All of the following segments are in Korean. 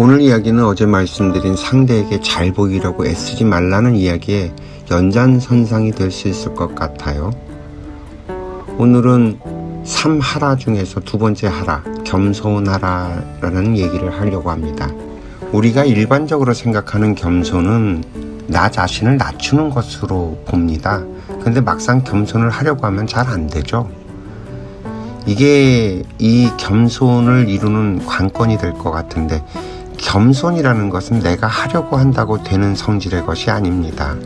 오늘 이야기는 어제 말씀드린 상대에게 잘 보이려고 애쓰지 말라는 이야기의 연장선상이 될 수 있을 것 같아요. 오늘은 3하라 중에서 두 번째 하라, 겸손하라라는 얘기를 하려고 합니다. 우리가 일반적으로 생각하는 겸손은 나 자신을 낮추는 것으로 봅니다. 근데 막상 겸손을 하려고 하면 잘 안 되죠. 이게 이 겸손을 이루는 관건이 될 것 같은데 겸손이라는 것은 내가 하려고 한다고 되는 성질의 것이 아닙니다.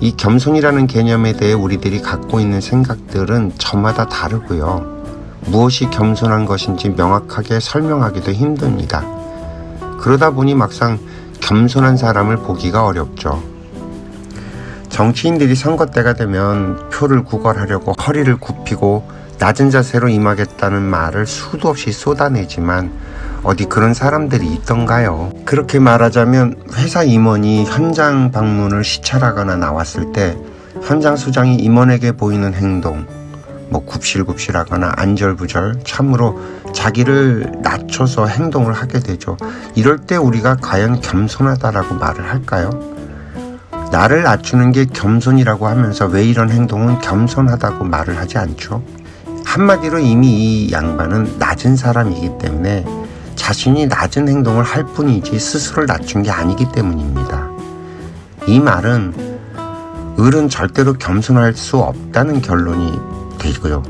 이 겸손이라는 개념에 대해 우리들이 갖고 있는 생각들은 저마다 다르고요. 무엇이 겸손한 것인지 명확하게 설명하기도 힘듭니다. 그러다 보니 막상 겸손한 사람을 보기가 어렵죠. 정치인들이 선거 때가 되면 표를 구걸하려고 허리를 굽히고 낮은 자세로 임하겠다는 말을 수도 없이 쏟아내지만 어디 그런 사람들이 있던가요? 그렇게 말하자면 회사 임원이 현장 방문을 시찰하거나 나왔을 때 현장 수장이 임원에게 보이는 행동, 뭐 굽실굽실하거나 안절부절 참으로 자기를 낮춰서 행동을 하게 되죠. 이럴 때 우리가 과연 겸손하다라고 말을 할까요? 나를 낮추는 게 겸손이라고 하면서 왜 이런 행동은 겸손하다고 말을 하지 않죠? 한마디로 이미 이 양반은 낮은 사람이기 때문에 자신이 낮은 행동을 할 뿐이지 스스로를 낮춘 게 아니기 때문입니다. 이 말은 을은 절대로 겸손할 수 없다는 결론이 되고요.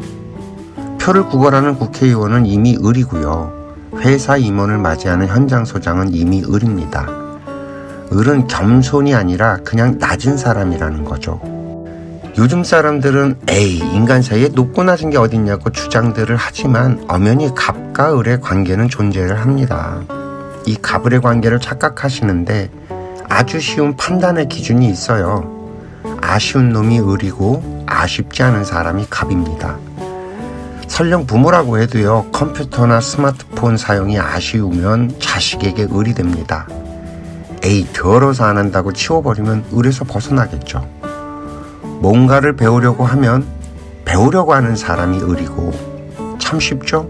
표를 구걸하는 국회의원은 이미 을이고요. 회사 임원을 맞이하는 현장 소장은 이미 을입니다. 을은 겸손이 아니라 그냥 낮은 사람이라는 거죠. 요즘 사람들은 에이 인간 사이에 높고 낮은 게 어딨냐고 주장들을 하지만 엄연히 갑과 을의 관계는 존재를 합니다. 이 갑을의 관계를 착각하시는데 아주 쉬운 판단의 기준이 있어요. 아쉬운 놈이 을이고 아쉽지 않은 사람이 갑입니다. 설령 부모라고 해도요 컴퓨터나 스마트폰 사용이 아쉬우면 자식에게 을이 됩니다. 에이 더러서 안 한다고 치워버리면 을에서 벗어나겠죠. 뭔가를 배우려고 하면 배우려고 하는 사람이 을이고 참 쉽죠?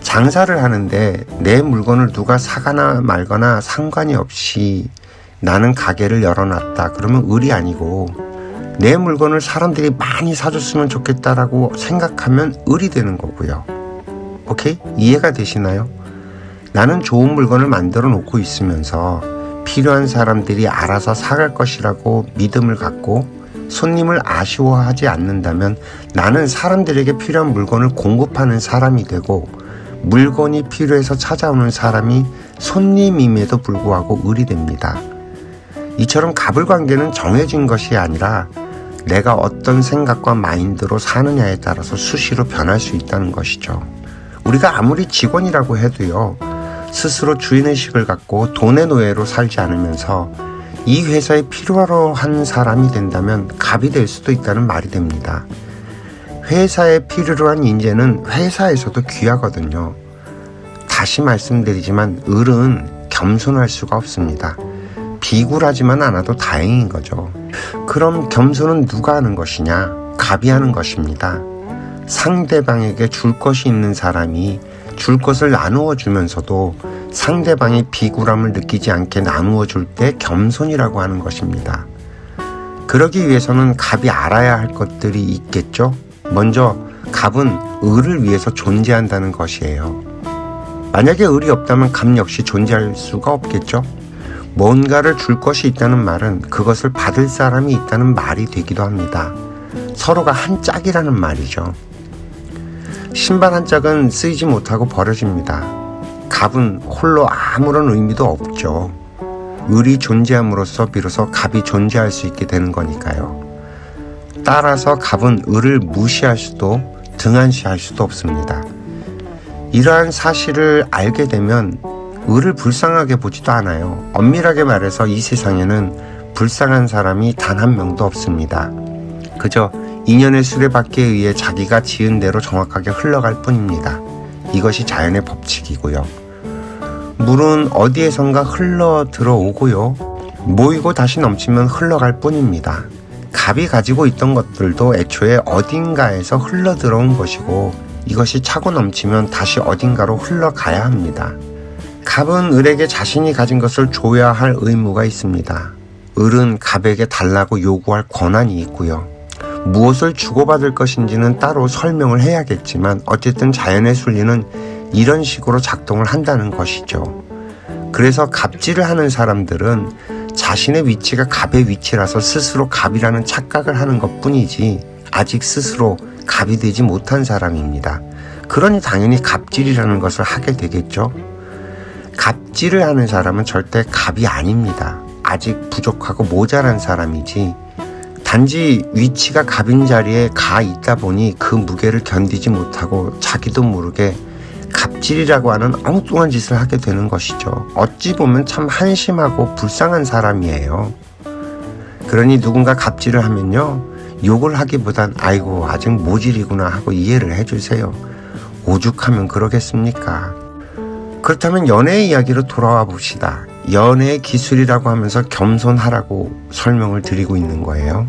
장사를 하는데 내 물건을 누가 사거나 말거나 상관이 없이 나는 가게를 열어놨다. 그러면 을이 아니고 내 물건을 사람들이 많이 사줬으면 좋겠다라고 생각하면 을이 되는 거고요. 오케이? 이해가 되시나요? 나는 좋은 물건을 만들어 놓고 있으면서 필요한 사람들이 알아서 사갈 것이라고 믿음을 갖고 손님을 아쉬워하지 않는다면 나는 사람들에게 필요한 물건을 공급하는 사람이 되고 물건이 필요해서 찾아오는 사람이 손님임에도 불구하고 을이 됩니다. 이처럼 갑을 관계는 정해진 것이 아니라 내가 어떤 생각과 마인드로 사느냐에 따라서 수시로 변할 수 있다는 것이죠. 우리가 아무리 직원이라고 해도요, 스스로 주인의식을 갖고 돈의 노예로 살지 않으면서 이 회사에 필요로 한 사람이 된다면 갑이 될 수도 있다는 말이 됩니다. 회사에 필요로 한 인재는 회사에서도 귀하거든요. 다시 말씀드리지만 을은 겸손할 수가 없습니다. 비굴하지만 않아도 다행인 거죠. 그럼 겸손은 누가 하는 것이냐? 갑이 하는 것입니다. 상대방에게 줄 것이 있는 사람이 줄 것을 나누어 주면서도 상대방이 비굴함을 느끼지 않게 나누어 줄 때 겸손이라고 하는 것입니다. 그러기 위해서는 갑이 알아야 할 것들이 있겠죠? 먼저 갑은 을을 위해서 존재한다는 것이에요. 만약에 을이 없다면 갑 역시 존재할 수가 없겠죠? 뭔가를 줄 것이 있다는 말은 그것을 받을 사람이 있다는 말이 되기도 합니다. 서로가 한 짝이라는 말이죠. 신발 한 짝은 쓰이지 못하고 버려집니다. 갑은 홀로 아무런 의미도 없죠. 을이 존재함으로써 비로소 갑이 존재할 수 있게 되는 거니까요. 따라서 갑은 을을 무시할 수도 등한시할 수도 없습니다. 이러한 사실을 알게 되면 을을 불쌍하게 보지도 않아요. 엄밀하게 말해서 이 세상에는 불쌍한 사람이 단 한 명도 없습니다. 그저 인연의 수레바퀴에 의해 자기가 지은 대로 정확하게 흘러갈 뿐입니다. 이것이 자연의 법칙이고요. 물은 어디에선가 흘러 들어오고요. 모이고 다시 넘치면 흘러갈 뿐입니다. 갑이 가지고 있던 것들도 애초에 어딘가에서 흘러 들어온 것이고 이것이 차고 넘치면 다시 어딘가로 흘러가야 합니다. 갑은 을에게 자신이 가진 것을 줘야 할 의무가 있습니다. 을은 갑에게 달라고 요구할 권한이 있고요. 무엇을 주고받을 것인지는 따로 설명을 해야겠지만 어쨌든 자연의 순리는 이런 식으로 작동을 한다는 것이죠. 그래서 갑질을 하는 사람들은 자신의 위치가 갑의 위치라서 스스로 갑이라는 착각을 하는 것 뿐이지 아직 스스로 갑이 되지 못한 사람입니다. 그러니 당연히 갑질이라는 것을 하게 되겠죠. 갑질을 하는 사람은 절대 갑이 아닙니다. 아직 부족하고 모자란 사람이지 단지 위치가 갑인 자리에 가 있다 보니 그 무게를 견디지 못하고 자기도 모르게 갑질이라고 하는 엉뚱한 짓을 하게 되는 것이죠. 어찌 보면 참 한심하고 불쌍한 사람이에요. 그러니 누군가 갑질을 하면요. 욕을 하기보단 아이고 아직 모질이구나 하고 이해를 해주세요. 오죽하면 그러겠습니까? 그렇다면 연애의 이야기로 돌아와 봅시다. 연애의 기술이라고 하면서 겸손하라고 설명을 드리고 있는 거예요.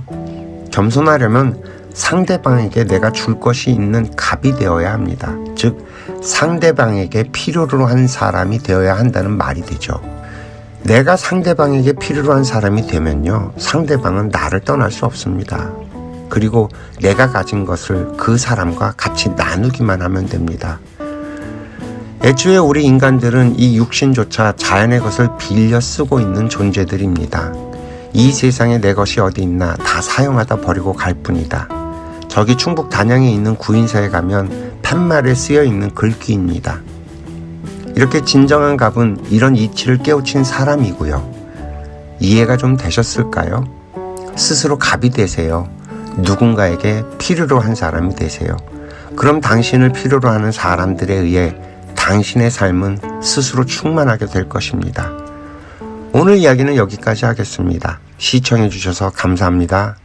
겸손하려면 상대방에게 내가 줄 것이 있는 갑이 되어야 합니다. 즉, 상대방에게 필요로 한 사람이 되어야 한다는 말이 되죠. 내가 상대방에게 필요로 한 사람이 되면요, 상대방은 나를 떠날 수 없습니다. 그리고 내가 가진 것을 그 사람과 같이 나누기만 하면 됩니다. 애초에 우리 인간들은 이 육신조차 자연의 것을 빌려 쓰고 있는 존재들입니다. 이 세상에 내 것이 어디 있나 다 사용하다 버리고 갈 뿐이다. 저기 충북 단양에 있는 구인사에 가면 팻말에 쓰여 있는 글귀입니다. 이렇게 진정한 갑은 이런 이치를 깨우친 사람이고요. 이해가 좀 되셨을까요? 스스로 갑이 되세요. 누군가에게 필요로 한 사람이 되세요. 그럼 당신을 필요로 하는 사람들에 의해 당신의 삶은 스스로 충만하게 될 것입니다. 오늘 이야기는 여기까지 하겠습니다. 시청해 주셔서 감사합니다.